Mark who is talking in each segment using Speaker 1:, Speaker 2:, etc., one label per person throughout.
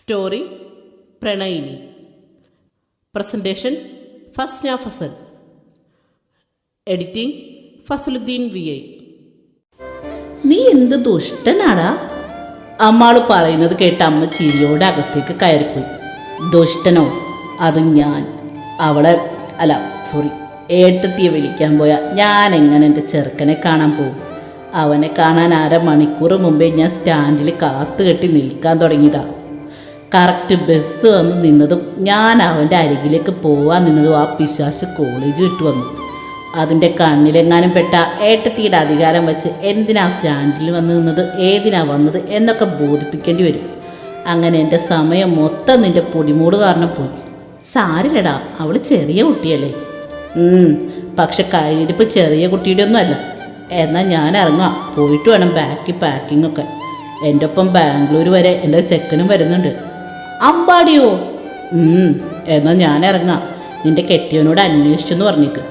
Speaker 1: Story പ്രണയിനി. Presentation Fasna Fazal editing Fazaluddin V I. നീ എന്ത് ദുഷ്ടനാടാ? അമ്മാൾ പറയുന്നത് കേട്ട് അമ്മ ചിരിയോടെ അകത്തേക്ക് കയറിപ്പോയി. ദുഷ്ടനോ? അത് ഞാൻ. അവളെ അല്ല സോറി ഏട്ടത്തിയെ വിളിക്കാൻ പോയാൽ ഞാൻ എങ്ങനെ എന്റെ ചെറുക്കനെ കാണാൻ പോകും? അവനെ കാണാൻ അര മണിക്കൂർ മുമ്പേ ഞാൻ സ്റ്റാൻഡിൽ കാത്തുകെട്ടി നിൽക്കാൻ തുടങ്ങിയതാ. കറക്റ്റ് ബസ് വന്ന് നിന്നതും ഞാൻ അവന്റെ അരികിലേക്ക് പോവാൻ നിന്നതും ആ പിശാശ് കോളേജ് വിട്ടു വന്നു. അതിന്റെ കണ്ണിലെങ്ങാനും പെട്ട ഏട്ടത്തിയുടെ അധികാരം വെച്ച് എന്തിനാ സ്റ്റാൻഡിൽ വന്ന് നിന്നത് ഏതിനാ വന്നത് എന്നൊക്കെ ബോധിപ്പിക്കേണ്ടി വരും. അങ്ങനെ എന്റെ സമയം മൊത്തം നിന്റെ പൊടിമൂട് കാരണം പോയി. സാരില്ലടാ അവൾ ചെറിയ കുട്ടിയല്ലേ. പക്ഷെ കയ്യിരിപ്പ് ചെറിയ കുട്ടിയുടെ ഒന്നും അല്ല എന്നാൽ ഞാൻ ഇറങ്ങാം പോയിട്ട് വേണം ബാക്കി പാക്കിങ്ങൊക്കെ എന്റെ ഒപ്പം ബാംഗ്ലൂർ വരെ എന്റെ ചെക്കനും വരുന്നുണ്ട്. അമ്പാടിയോ? ഉം, എന്നാൽ ഞാൻ ഇറങ്ങാം. നിന്റെ കെട്ടിയവനോട് അന്വേഷിച്ചെന്ന് പറഞ്ഞേക്ക്.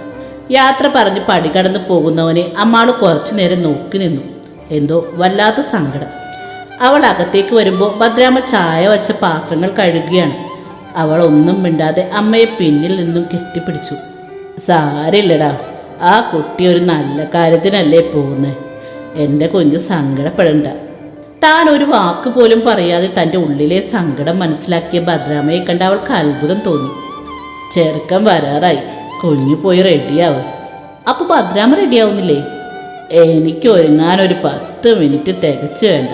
Speaker 1: യാത്ര പറഞ്ഞ് പടി കടന്ന് പോകുന്നവനെ അമ്മാൾ കുറച്ചു നേരം നോക്കി നിന്നു. എന്തോ വല്ലാത്ത സങ്കടം. അവൾ അകത്തേക്ക് വരുമ്പോൾ ഭദ്രാമ്മ ചായ വച്ച പാത്രങ്ങൾ കഴുകുകയാണ് അവൾ ഒന്നും മിണ്ടാതെ അമ്മയെ പിന്നിൽ നിന്നും കെട്ടിപ്പിടിച്ചു. സാരില്ലടാ ആ കുട്ടി ഒരു നല്ല കാര്യത്തിനല്ലേ പോകുന്നത് എന്റെ കുഞ്ഞ് സങ്കടപ്പെടണ്ട. താൻ ഒരു വാക്ക് പോലും പറയാതെ തന്റെ ഉള്ളിലെ സങ്കടം മനസ്സിലാക്കിയ ഭദ്രാമയെ കണ്ട് അവൾക്ക് അത്ഭുതം തോന്നി. ചെറുക്കൻ വരാറായി. കൊഞ്ഞു പോയി റെഡിയാവും. അപ്പോൾ ഭദ്രാമ റെഡിയാവുന്നില്ലേ? എനിക്ക് ഒരുങ്ങാൻ ഒരു പത്ത് മിനിറ്റ് തികച്ചു വേണ്ട.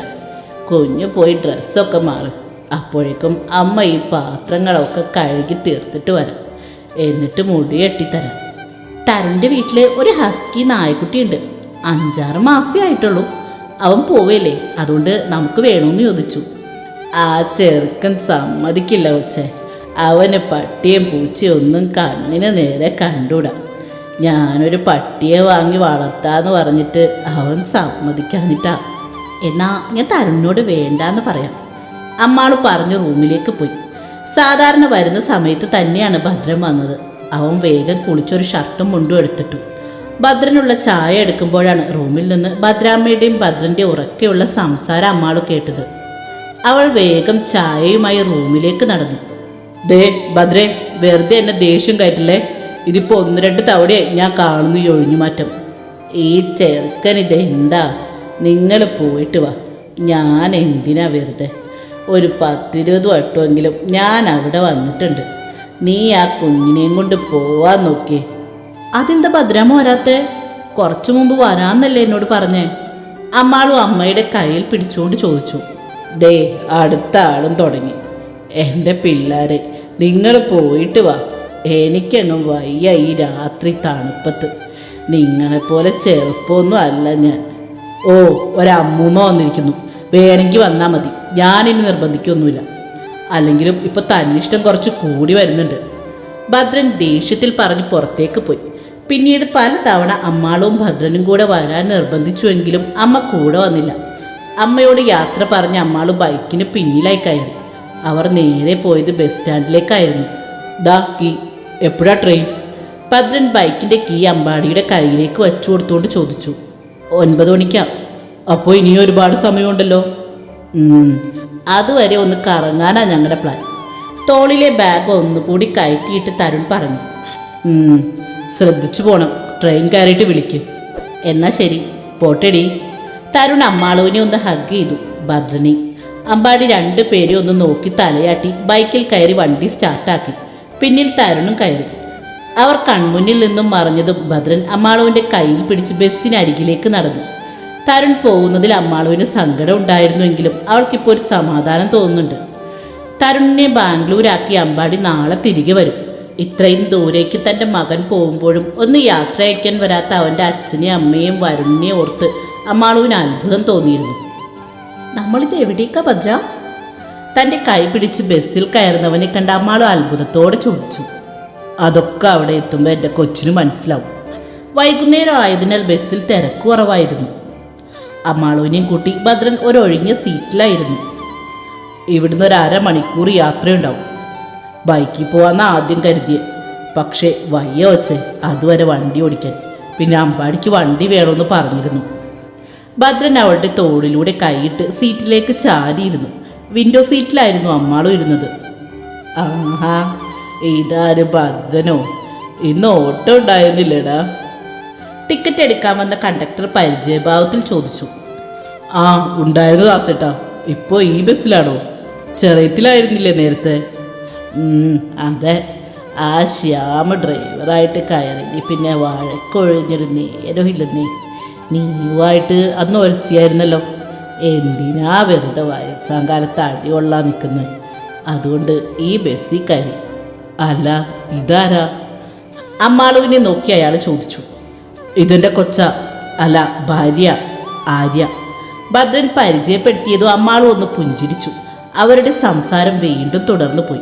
Speaker 1: കുഞ്ഞു പോയി ഡ്രസ്സൊക്കെ മാറും. അപ്പോഴേക്കും അമ്മ ഈ പാത്രങ്ങളൊക്കെ കഴുകി തീർത്തിട്ട് വരാം. എന്നിട്ട് മുടി കെട്ടിത്തരാം തരന്റെ വീട്ടിൽ ഒരു ഹസ്കി നായ്ക്കുട്ടിയുണ്ട്. അഞ്ചാറ് മാസേ ആയിട്ടുള്ളൂ. അവൻ പോവേലേ. അതുകൊണ്ട് നമുക്ക് വേണമെന്ന് ചോദിച്ചു. ആ ചെറുക്കൻ സമ്മതിക്കില്ല കൊച്ചെ. അവന് പട്ടിയും പൂച്ചയും ഒന്നും കണ്ണിന് നേരെ കണ്ടൂടാ. ഞാനൊരു പട്ടിയെ വാങ്ങി വളർത്താന്ന് പറഞ്ഞിട്ട് അവൻ സമ്മതിക്കാഞ്ഞിട്ടാ. എന്നാ ഞാൻ തരുണിനോട് വേണ്ടാന്ന് പറയാം. അമ്മാൾ പറഞ്ഞ് റൂമിലേക്ക് പോയി. സാധാരണ വരുന്ന സമയത്ത് തന്നെയാണ് ഭദ്രൻ വന്നത്. അവൻ വേഗം കുളിച്ചൊരു ഷർട്ടും മുണ്ടും എടുത്തിട്ടു. ഭദ്രനുള്ള ചായ എടുക്കുമ്പോഴാണ് റൂമിൽ നിന്ന് ഭദ്രാമ്മയുടെയും ഭദ്രന്റെ ഉറക്കെയുള്ള സംസാരം അമ്മാൾ കേട്ടത്. അവൾ വേഗം ചായയുമായി റൂമിലേക്ക് നടന്നു. ദേ ഭദ്രേ വെറുതെ എന്നെ ദേഷ്യം കയറ്റില്ലേ? ഇതിപ്പോ ഒന്ന് രണ്ട് തവണയായി ഞാൻ കാണുന്നു ഈ ഒഴിഞ്ഞുമാറ്റം. ഈ ചെറുക്കൻ ഇതെന്താ നിങ്ങൾ പോയിട്ട് വാ. ഞാൻ എന്തിനാ വെറുതെ? ഒരു പത്തിരുപത് വട്ടമെങ്കിലും ഞാൻ അവിടെ വന്നിട്ടുണ്ട്. നീ ആ കുഞ്ഞിനെയും കൊണ്ട് പോവാൻ നോക്കിയേ. അതെന്താ ഭദ്രാമ വരാത്തെ? കുറച്ചു മുമ്പ് വരാന്നല്ലേ എന്നോട് പറഞ്ഞേ. അമ്മാളും അമ്മയുടെ കയ്യിൽ പിടിച്ചുകൊണ്ട് ചോദിച്ചു. ദേ അടുത്ത ആളും തുടങ്ങി. എന്റെ പിള്ളേരെ നിങ്ങൾ പോയിട്ട് വാ. എനിക്കെങ്ങും വയ്യ ഈ രാത്രി തണുപ്പത്ത്. നിങ്ങളെപ്പോലെ ചെറുപ്പമൊന്നും അല്ല ഞാൻ. ഓ ഒരമ്മൂമ്മ വന്നിരിക്കുന്നു. വേണമെങ്കിൽ വന്നാൽ മതി. ഞാനിനി നിർബന്ധിക്കൊന്നുമില്ല. അല്ലെങ്കിലും ഇപ്പോൾ തന്നിഷ്ടം കുറച്ച് കൂടി വരുന്നുണ്ട്. ഭദ്രൻ ദേഷ്യത്തിൽ പറഞ്ഞ് പുറത്തേക്ക് പോയി. പിന്നീട് പല തവണ അമ്മാളും ഭദ്രനും കൂടെ വരാൻ നിർബന്ധിച്ചുവെങ്കിലും അമ്മ കൂടെ വന്നില്ല. അമ്മയോട് യാത്ര പറഞ്ഞ അമ്മാൾ ബൈക്കിന് പിന്നിലായി കയറി. അവർ നേരെ പോയത് ബസ് സ്റ്റാൻഡിലേക്കായിരുന്നു. ദാ കീ എപ്പോഴാ ട്രെയിൻ ഭദ്രൻ ബൈക്കിന്റെ കീ അമ്പാടിയുടെ കയ്യിലേക്ക് വെച്ചു കൊടുത്തുകൊണ്ട് ചോദിച്ചു. ഒൻപത് മണിക്കാ. അപ്പോൾ ഇനിയും ഒരുപാട് സമയമുണ്ടല്ലോ? അതുവരെ ഒന്ന് കറങ്ങാനാ ഞങ്ങളുടെ പ്ലാൻ തോളിലെ ബാഗ് ഒന്നുകൂടി കയറ്റിയിട്ട് തരുൺ പറഞ്ഞു. ശ്രദ്ധിച്ചു പോണം. ട്രെയിൻ കയറിയിട്ട് വിളിക്കും. എന്നാ ശരി. പോട്ടെടി. തരുൺ അമ്മാളുവിനെ ഒന്ന് ഹഗ് ചെയ്തു. ഭദ്രനെ. അമ്പാടി രണ്ടു പേരെ ഒന്ന് നോക്കി തലയാട്ടി ബൈക്കിൽ കയറി വണ്ടി സ്റ്റാർട്ടാക്കി പിന്നിൽ തരുണും കയറി. അവർ കൺമുന്നിൽ നിന്നും മറഞ്ഞതും ഭദ്രൻ അമ്മാളുവിന്റെ കയ്യിൽ പിടിച്ച് ബസ്സിനരികിലേക്ക് നടന്നു. തരുൺ പോകുന്നതിൽ അമ്മാളുവിന് സങ്കടം ഉണ്ടായിരുന്നുവെങ്കിലും അവൾക്കിപ്പോൾ ഒരു സമാധാനം തോന്നുന്നുണ്ട്. തരുണിനെ ബാംഗ്ലൂരാക്കി അമ്പാടി നാളെ തിരികെ വരും. ഇത്രയും ദൂരേക്ക് തന്റെ മകൻ പോകുമ്പോഴും ഒന്ന് യാത്ര അയക്കാൻ വരാത്ത അവന്റെ അച്ഛനെയും അമ്മയും വരുണിനെ ഓർത്ത് അമ്മാളുവിന് അത്ഭുതം തോന്നിയിരുന്നു. നമ്മളിത് എവിടേക്കാ ഭദ്ര? തന്റെ കൈ പിടിച്ച് ബസ്സിൽ കയറുന്നവനെ കണ്ട അമ്മാളു അത്ഭുതത്തോടെ ചോദിച്ചു. അതൊക്കെ അവിടെ എത്തുമ്പോൾ എന്റെ കൊച്ചിന് മനസ്സിലാവും. വൈകുന്നേരം ആയതിനാൽ ബസ്സിൽ തിരക്ക് കുറവായിരുന്നു. അമ്മാളുവിനെയും കൂട്ടി ഭദ്രൻ ഒരൊഴിഞ്ഞ സീറ്റിലായിരുന്നു. ഇവിടുന്ന് ഒരു അരമണിക്കൂർ യാത്രയുണ്ടാവും. ബൈക്കിൽ പോവാന്ന് ആദ്യം കരുതിയ. പക്ഷേ വയ്യ വച്ച് അതുവരെ വണ്ടി ഓടിക്കാൻ. പിന്നെ അമ്പാടിക്ക് വണ്ടി വേണമെന്ന് പറഞ്ഞിരുന്നു. ഭദ്രൻ അവളുടെ തോളിലൂടെ കൈയിട്ട് സീറ്റിലേക്ക് ചാരിയിരുന്നു. വിൻഡോ സീറ്റിലായിരുന്നു അമ്മാളും ഇരുന്നത്. ആഹാ ഇതാര് ഭദ്രനോ? ഇന്ന് ഓട്ടോ ഉണ്ടായിരുന്നില്ലടാ. ടിക്കറ്റ് എടുക്കാൻ വന്ന കണ്ടക്ടർ പരിചയഭാവത്തിൽ ചോദിച്ചു. ആ ഉണ്ടായിരുന്നു ദാസേട്ടാ. ഇപ്പോൾ ഈ ബസ്സിലാണോ? ചെറിയത്തിലായിരുന്നില്ലേ നേരത്തെ? അതെ. ആ ശ്യാമ ഡ്രൈവറായിട്ട് കയറി പിന്നെ വഴക്കൊഴിഞ്ഞൊരു നേരമില്ലെന്നേ നീയുമായിട്ട് അന്ന് ഒരസിയായിരുന്നല്ലോ. എന്തിനാ വെറുതെ വയസ്സാം കാലത്ത് അടി കൊള്ളാൻ നിൽക്കുന്നത് അതുകൊണ്ട് ഈ ബസ്സിൽ കയറി. അല്ല ഇതാരാ? അമ്മാളുവിനെ നോക്കി അയാൾ ചോദിച്ചു. ഇതെന്റെ കൊച്ച. അല്ല ഭാര്യ. ആര്യ. ഭദ്രൻ പരിചയപ്പെടുത്തിയതും അമ്മാളും ഒന്ന് പുഞ്ചിരിച്ചു. അവരുടെ സംസാരം വീണ്ടും തുടർന്നു പോയി.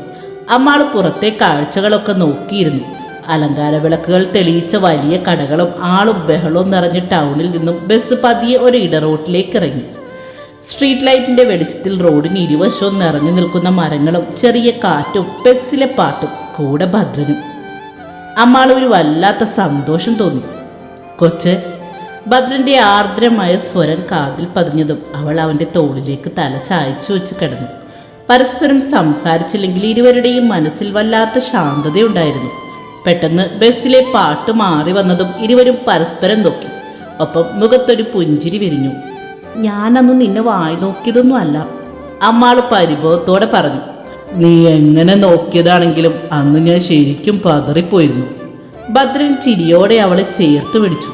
Speaker 1: അമ്മാൾ പുറത്തെ കാഴ്ചകളൊക്കെ നോക്കിയിരുന്നു. അലങ്കാര വിളക്കുകൾ തെളിയിച്ച വലിയ കടകളും ആളും ബഹളവും നിറഞ്ഞ ടൗണിൽ നിന്നും ബസ് പതിയെ ഒരു ഇടറോട്ടിലേക്ക് ഇറങ്ങി. സ്ട്രീറ്റ് ലൈറ്റിന്റെ വെളിച്ചത്തിൽ റോഡിന് ഇരുവശവും നിറഞ്ഞു നിൽക്കുന്ന മരങ്ങളും ചെറിയ കാറ്റും ബസ്സിലെ പാട്ടും കൂടെ ഭദ്രനും. അമ്മാൾ ഒരു വല്ലാത്ത സന്തോഷം തോന്നി. കൊച്ച് ഭദ്രന്റെ ആർദ്രമായ സ്വരം കാതിൽ പതിഞ്ഞതും അവൾ അവന്റെ തോളിലേക്ക് തല ചായച്ചു വെച്ച് കിടന്നു. പരസ്പരം സംസാരിച്ചില്ലെങ്കിൽ ഇരുവരുടെയും മനസ്സിൽ വല്ലാത്ത ശാന്തതയുണ്ടായിരുന്നു. പെട്ടെന്ന് ബസ്സിലെ പാട്ട് മാറി വന്നതും ഇരുവരും പരസ്പരം നോക്കി. ഒപ്പം മുഖത്തൊരു പുഞ്ചിരി വിരിഞ്ഞു. ഞാനന്ന് നിന്നെ വായി നോക്കിയതൊന്നും അല്ല അമ്മാൾ പരിഭവത്തോടെ പറഞ്ഞു. നീ എങ്ങനെ നോക്കിയതാണെങ്കിലും അന്ന് ഞാൻ ശരിക്കും പതറിപ്പോയിരുന്നു. ഭദ്രൻ ചിരിയോടെ അവളെ ചേർത്ത് പിടിച്ചു.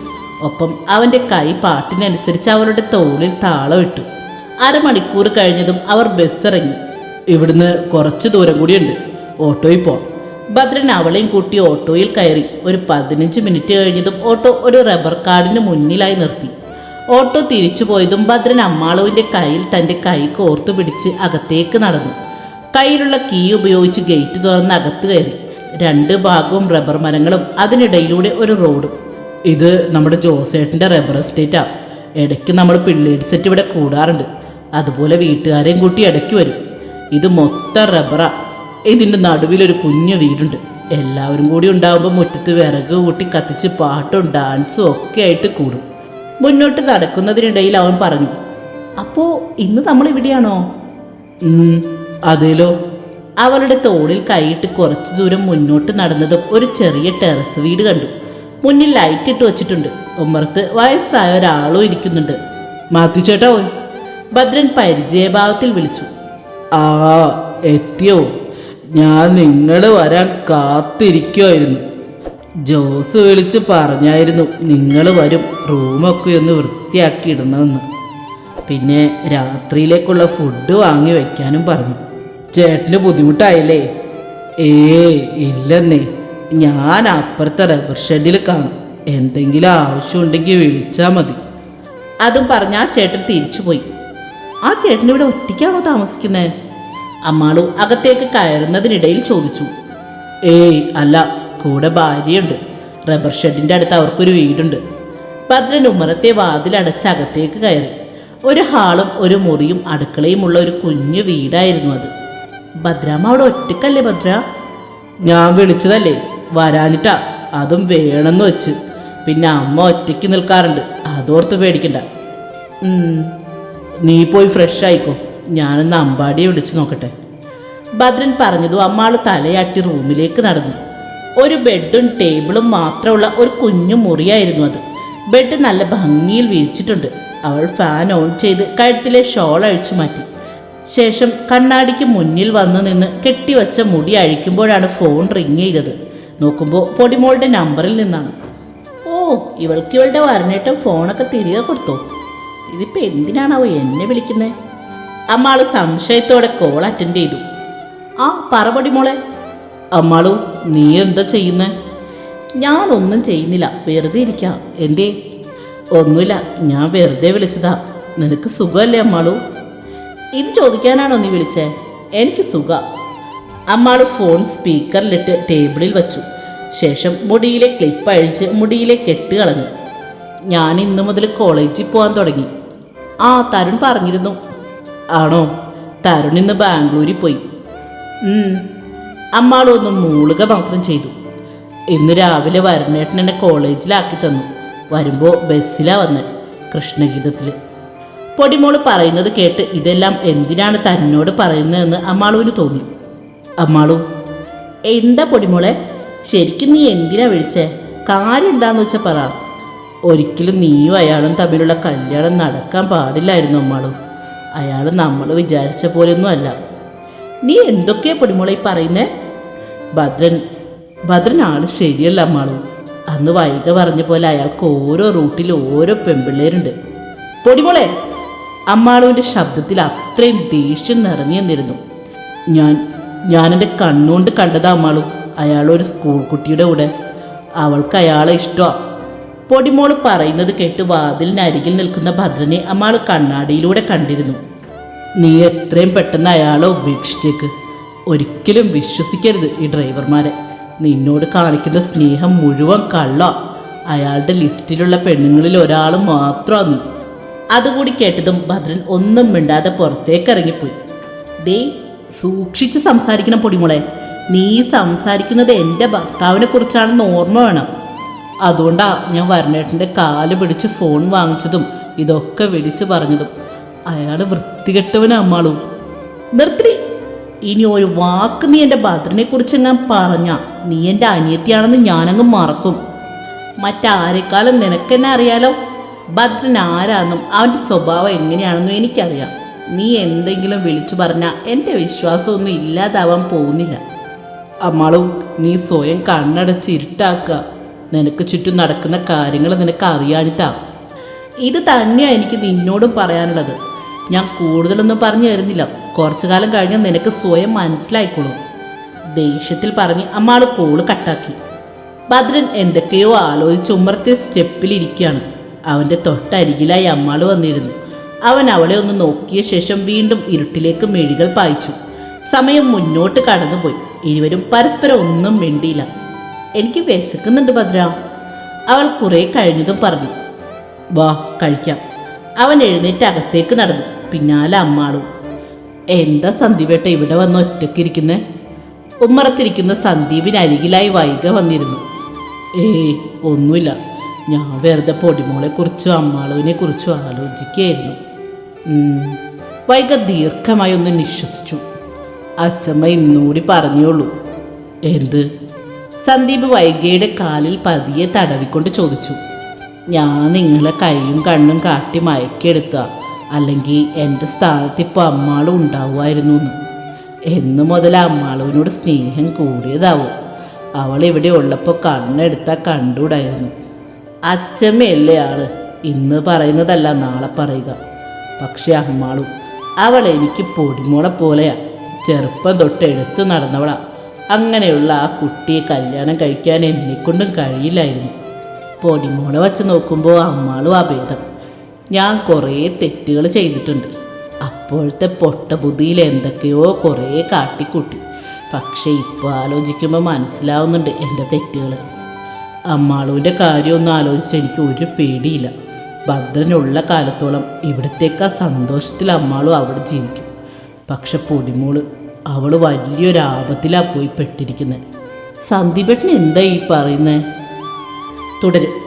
Speaker 1: ഒപ്പം അവന്റെ കൈ പാട്ടിനനുസരിച്ച് അവളുടെ തോളിൽ താളമിട്ടു അരമണിക്കൂർ കഴിഞ്ഞതും അവർ ബസ് ഇറങ്ങി ഇവിടുന്ന് കുറച്ച് ദൂരം കൂടിയുണ്ട്. ഓട്ടോയിൽ പോവാം. ഭദ്രൻ അവളെയും കൂട്ടി ഓട്ടോയിൽ കയറി ഒരു പതിനഞ്ച് മിനിറ്റ് കഴിഞ്ഞതും ഓട്ടോ ഒരു റബ്ബർ കാർഡിന് മുന്നിലായി നിർത്തി. ഓട്ടോ തിരിച്ചു പോയതും ഭദ്രൻ അമ്മാളുവിന്റെ കയ്യിൽ തന്റെ കൈ കോർത്തു പിടിച്ച് അകത്തേക്ക് നടന്നു. കയ്യിലുള്ള കീ ഉപയോഗിച്ച് ഗേറ്റ് തുറന്ന് അകത്ത് കയറി. രണ്ട് ഭാഗവും റബ്ബർ മരങ്ങളും അതിനിടയിലൂടെ ഒരു റോഡും. ഇത് നമ്മുടെ ജോസേട്ടന്റെ റബ്ബർ എസ്റ്റേറ്റാണ് ഇടയ്ക്ക് നമ്മൾ പിള്ളേർ സെറ്റ് ഇവിടെ കൂടാറുണ്ട്. അതുപോലെ വീട്ടുകാരെയും കൂട്ടി ഇടയ്ക്ക് വരും. ഇത് മൊത്തം റബ്ബറ. ഇതിന്റെ നടുവിലൊരു കുഞ്ഞു വീടുണ്ട്. എല്ലാവരും കൂടി ഉണ്ടാകുമ്പോൾ മുറ്റത്ത് വിറക് കൂട്ടി കത്തിച്ച് പാട്ടും ഡാൻസും ഒക്കെ ആയിട്ട് കൂടും. മുന്നോട്ട് നടക്കുന്നതിനിടയിൽ അവൻ പറഞ്ഞു അപ്പോൾ ഇന്ന് നമ്മൾ ഇവിടെയാണോ? അതേലോ. അവളുടെ തോളിൽ കൈയിട്ട് കുറച്ചു ദൂരം മുന്നോട്ട് നടന്നതും ഒരു ചെറിയ ടെറസ് വീട് കണ്ടു. മുന്നിൽ ലൈറ്റ് ഇട്ട് വെച്ചിട്ടുണ്ട്. ഉമ്മറത്ത് വയസ്സായ ഒരാളും ഇരിക്കുന്നുണ്ട്. മാത്യു ചേട്ടാ ഭദ്രൻ പരിചയഭാവത്തിൽ വിളിച്ചു. ആ എത്തിയോ? ഞാൻ നിങ്ങൾ വരാൻ കാത്തിരിക്കുമായിരുന്നു ജോസ് വിളിച്ച് പറഞ്ഞായിരുന്നു നിങ്ങൾ വരും റൂമൊക്കെ ഒന്ന് വൃത്തിയാക്കി ഇടണമെന്ന്. പിന്നെ രാത്രിയിലേക്കുള്ള ഫുഡ് വാങ്ങി വയ്ക്കാനും പറഞ്ഞു. ചേട്ടന് ബുദ്ധിമുട്ടായില്ലേ? ഏ ഇല്ലെന്നേ. ഞാൻ അപ്പുറത്തെ റബ്ബർ ഷെഡിൽ കാണും. എന്തെങ്കിലും ആവശ്യമുണ്ടെങ്കിൽ വിളിച്ചാൽ മതി. അതും പറഞ്ഞ് ആ ചേട്ടൻ തിരിച്ചു പോയി ആ ചേട്ടൻ ഇവിടെ ഒറ്റയ്ക്കാണോ താമസിക്കുന്നത് അമ്മാളു അകത്തേക്ക് കയറുന്നതിനിടയിൽ ചോദിച്ചു ഏയ് അല്ല കൂടെ ഭാര്യയുണ്ട്. റബ്ബർ ഷെഡിന്റെ അടുത്ത് അവർക്കൊരു വീടുണ്ട്. ഭദ്രൻ ഉമ്മറത്തെ വാതിലടച്ച് അകത്തേക്ക് കയറി. ഒരു ഹാളും ഒരു മുറിയും അടുക്കളയുമുള്ള ഒരു കുഞ്ഞു വീടായിരുന്നു അത്. ഭദ്രാമ്മ അവിടെ ഒറ്റക്കല്ലേ ഭദ്ര? ഞാൻ വിളിച്ചതല്ലേ. വരാനിട്ടാ അതും വേണമെന്ന് വെച്ച്. പിന്നെ അമ്മ ഒറ്റയ്ക്ക് നിൽക്കാറുണ്ട്. അതോർത്ത് പേടിക്കണ്ട. നീ പോയി ഫ്രഷ് ആയിക്കോ. ഞാനൊന്ന് അമ്പാടിയെ വിളിച്ചു നോക്കട്ടെ. ഭദ്രൻ പറഞ്ഞതും അമ്മാൾ തലയാട്ടി റൂമിലേക്ക് നടന്നു. ഒരു ബെഡും ടേബിളും മാത്രമുള്ള ഒരു കുഞ്ഞു മുറിയായിരുന്നു അത്. ബെഡ് നല്ല ഭംഗിയിൽ വിരിച്ചിട്ടുണ്ട്. അവൾ ഫാൻ ഓൺ ചെയ്ത് കഴുത്തിലെ ഷോൾ അഴിച്ചു മാറ്റി. ശേഷം കണ്ണാടിക്ക് മുന്നിൽ വന്നു നിന്ന് കെട്ടിവച്ച മുടി അഴിക്കുമ്പോഴാണ് ഫോൺ റിങ് ചെയ്തത്. നോക്കുമ്പോൾ പൊടിമോളുടെ നമ്പറിൽ നിന്നാണ്. ഓ ഇവൾക്ക് ഇവളുടെ വരനേട്ടം ഫോണൊക്കെ തിരികെ കൊടുത്തോ? ഇതിപ്പോൾ എന്തിനാണാവോ എന്നെ വിളിക്കുന്നത് അമ്മാൾ സംശയത്തോടെ കോൾ അറ്റൻഡ് ചെയ്തു. ആ പറപടി മോളെ. അമ്മാളു നീ എന്താ ചെയ്യുന്നേ? ഞാനൊന്നും ചെയ്യുന്നില്ല വെറുതെ ഇരിക്കാം. എന്തേ? ഒന്നുമില്ല ഞാൻ വെറുതെ വിളിച്ചതാ. നിനക്ക് സുഖമല്ലേ അമ്മാളു? ഇത് ചോദിക്കാനാണോ നീ വിളിച്ചേ? എനിക്ക് സുഖ. അമ്മാൾ ഫോൺ സ്പീക്കറിലിട്ട് ടേബിളിൽ വച്ചു. ശേഷം മുടിയിലെ ക്ലിപ്പ് അഴിച്ച് മുടിയിലെ കെട്ട് കളഞ്ഞു. ഞാൻ ഇന്നു മുതൽ കോളേജിൽ പോകാൻ തുടങ്ങി. ആ തരുൺ പറഞ്ഞിരുന്നു. ആണോ? തരുൺ ഇന്ന് ബാംഗ്ലൂരിൽ പോയി. അമ്മാളൊന്ന് മൂളുക മാത്രം ചെയ്തു. ഇന്ന് രാവിലെ വരുണേട്ടൻ എന്നെ കോളേജിലാക്കി തന്നു. വരുമ്പോൾ ബസ്സിലാ വന്ന് കൃഷ്ണഗീതത്തിൽ പൊടിമോൾ പറയുന്നത് കേട്ട് ഇതെല്ലാം എന്തിനാണ് തന്നോട് പറയുന്നതെന്ന് അമ്മാളുവിന് തോന്നി. അമ്മാളു എന്താ പൊടിമോളെ? ശരിക്കും നീ എന്തിനാ വിളിച്ചേ? കാര്യം എന്താന്ന് വെച്ചാൽ പറ. ഒരിക്കലും നീയും അയാളും തമ്മിലുള്ള കല്യാണം നടക്കാൻ പാടില്ലായിരുന്നു അമ്മാളു. അയാൾ നമ്മൾ വിചാരിച്ച പോലെയൊന്നും അല്ല. നീ എന്തൊക്കെയാ പൊടിമുളയി പറയുന്നേ? ഭദ്രൻ ഭദ്രൻ ആൾ ശരിയല്ല അമ്മാളും. അന്ന് വൈക പറഞ്ഞ പോലെ അയാൾക്ക് ഓരോ റൂട്ടിൽ ഓരോ പെമ്പിള്ളേരുണ്ട്. പൊടിമോളെ അമ്മാളുവിന്റെ ശബ്ദത്തിൽ അത്രയും ദേഷ്യം നിറഞ്ഞു നിന്നിരുന്നു. ഞാൻ എന്റെ കണ്ണുകൊണ്ട് കണ്ടതാ അമ്മാളു. അയാളൊരു സ്കൂൾ കുട്ടിയുടെ കൂടെ. അവൾക്ക് അയാളെ ഇഷ്ടമാണ് പൊടിമോൾ പറയുന്നത് കേട്ട് വാതിലിനരികിൽ നിൽക്കുന്ന ഭദ്രനെ അമ്മാൾ കണ്ണാടിയിലൂടെ കണ്ടിരുന്നു. നീ എത്രയും പെട്ടെന്ന് അയാളെ ഉപേക്ഷിച്ചേക്ക്. ഒരിക്കലും വിശ്വസിക്കരുത് ഈ ഡ്രൈവർമാരെ. നിന്നോട് കാണിക്കുന്ന സ്നേഹം മുഴുവൻ കള്ള. അയാളുടെ ലിസ്റ്റിലുള്ള പെണ്ണുങ്ങളിൽ ഒരാൾ മാത്രമാണ് നീ അതുകൂടി കേട്ടതും ഭദ്രൻ ഒന്നും മിണ്ടാതെ പുറത്തേക്ക് ഇറങ്ങിപ്പോയി ദേ സൂക്ഷിച്ച് സംസാരിക്കണം പൊടിമുളെ. നീ സംസാരിക്കുന്നത് എന്റെ ഭർത്താവിനെ കുറിച്ചാണെന്ന് ഓർമ്മ വേണം. അതുകൊണ്ടാ ഞാൻ വരണേട്ടന്റെ കാൽ പിടിച്ച് ഫോൺ വാങ്ങിച്ചതും ഇതൊക്കെ വിളിച്ച് പറഞ്ഞതും. അയാൾ വൃത്തികെട്ടവനാ അമ്മാളു നിർത്തി ഇനി ഒരു വാക്ക് നീ എന്റെ ഭദ്രനെ കുറിച്ച് ഞാൻ പറഞ്ഞ നീ എന്റെ അനിയത്തിയാണെന്ന് ഞാനങ്ങ് മറക്കും. മറ്റാരെക്കാളും നിനക്കെന്നെ അറിയാലോ? ഭദ്രൻ ആരാന്നും അവന്റെ സ്വഭാവം എങ്ങനെയാണെന്നും എനിക്കറിയാം. നീ എന്തെങ്കിലും വിളിച്ചു പറഞ്ഞാൽ എന്റെ വിശ്വാസമൊന്നും ഇല്ലാതാവാൻ പോകുന്നില്ല. അമ്മളും നീ സ്വയം കണ്ണടച്ച് ഇരുട്ടാക്കുക. നിനക്ക് ചുറ്റും നടക്കുന്ന കാര്യങ്ങൾ നിനക്ക് അറിയാനിട്ടാ ഇത് തന്നെയാണ് എനിക്ക് നിന്നോടും പറയാനുള്ളത്. ഞാൻ കൂടുതലൊന്നും പറഞ്ഞു തരുന്നില്ല. കുറച്ചു കാലം കഴിഞ്ഞാൽ നിനക്ക് സ്വയം മനസ്സിലായിക്കോളും. ദേഷ്യത്തിൽ പറഞ്ഞ് അമ്മാൾ കോൾ കട്ടാക്കി. ഭദ്രൻ എന്തൊക്കെയോ ആലോചിച്ച് ഉമ്മർത്തിയ സ്റ്റെപ്പിലിരിക്കുകയാണ് അവന്റെ തൊട്ടരികിലായി അമ്മാൾ വന്നിരുന്നു. അവൻ അവളെ ഒന്ന് നോക്കിയ ശേഷം വീണ്ടും ഇരുട്ടിലേക്ക് മെഴികൾ പായിച്ചു. സമയം മുന്നോട്ട് കടന്നുപോയി. ഇരുവരും പരസ്പരം ഒന്നും മിണ്ടിയില്ല. എനിക്ക് വിശക്കുന്നുണ്ട് ഭദ്ര. അവൾ കുറെ കഴിഞ്ഞതും പറഞ്ഞു. വാ കഴിക്കാം. അവൻ എഴുന്നേറ്റ് അകത്തേക്ക് നടന്നു. പിന്നാലെ അമ്മാളും. എന്താ സന്ദീപേട്ട ഇവിടെ വന്ന് ഒറ്റയ്ക്കിരിക്കുന്നേ ഉമ്മറത്തിരിക്കുന്ന സന്ദീപിന് അരികിലായി വൈക വന്നിരുന്നു. ഏയ് ഒന്നുമില്ല. ഞാൻ വെറുതെ പൊടിമോളെ കുറിച്ചും അമ്മാളുവിനെ കുറിച്ചും ആലോചിക്കുകയായിരുന്നു. വൈക ദീർഘമായി ഒന്ന് നിശ്വസിച്ചു. അച്ഛമ്മ ഇന്നുകൂടി പറഞ്ഞോളൂ. എന്ത്? സന്ദീപ് വൈഗയുടെ കാലിൽ പതിയെ തടവിക്കൊണ്ട് ചോദിച്ചു ഞാൻ നിങ്ങളെ കൈയും കണ്ണും കാട്ടി മയക്കെടുത്ത അല്ലെങ്കിൽ എന്റെ സ്ഥാനത്ത് ഇപ്പോൾ അമ്മാളും ഉണ്ടാവുമായിരുന്നു എന്ന്. എന്നു മുതൽ അമ്മാളുവിനോട് സ്നേഹം കൂടിയതാവും. അവൾ ഇവിടെ ഉള്ളപ്പോൾ കണ്ണെടുത്താൽ കണ്ടുകൂടായിരുന്നു അച്ഛമ്മയല്ലേ ആൾ? ഇന്ന് പറയുന്നതല്ല നാളെ പറയുക. പക്ഷെ അമ്മാളും അവൾ എനിക്ക് പൊടിമോളെ പോലെയാ. ചെറുപ്പം തൊട്ട് എടുത്ത് നടന്നവളാ. അങ്ങനെയുള്ള ആ കുട്ടിയെ കല്യാണം കഴിക്കാൻ എന്നെക്കൊണ്ടും കഴിയില്ലായിരുന്നു. പൊടിമോളെ വച്ച് നോക്കുമ്പോൾ അമ്മാളും അഭേദം. ഞാൻ കുറേ തെറ്റുകൾ ചെയ്തിട്ടുണ്ട്. അപ്പോഴത്തെ പൊട്ട ബുദ്ധിയിൽ എന്തൊക്കെയോ കുറേ കാട്ടിക്കൂട്ടി. പക്ഷേ ഇപ്പോൾ ആലോചിക്കുമ്പോൾ മനസ്സിലാവുന്നുണ്ട് എന്റെ തെറ്റുകൾ. അമ്മാളുവിന്റെ കാര്യമൊന്നും ആലോചിച്ച് എനിക്ക് ഒരു പേടിയില്ല. ഭദ്രനുള്ള കാലത്തോളം ഇവിടത്തേക്കാ സന്തോഷത്തിൽ അമ്മാളും അവിടെ ജീവിക്കും. പക്ഷെ പൊടിമോൾ അവൾ വലിയൊരു ആപത്തിലാണ് പോയി പെട്ടിരിക്കുന്നത് സന്ദീപേട്ടൻ എന്താ ഈ പറയുന്നത് തുടരും.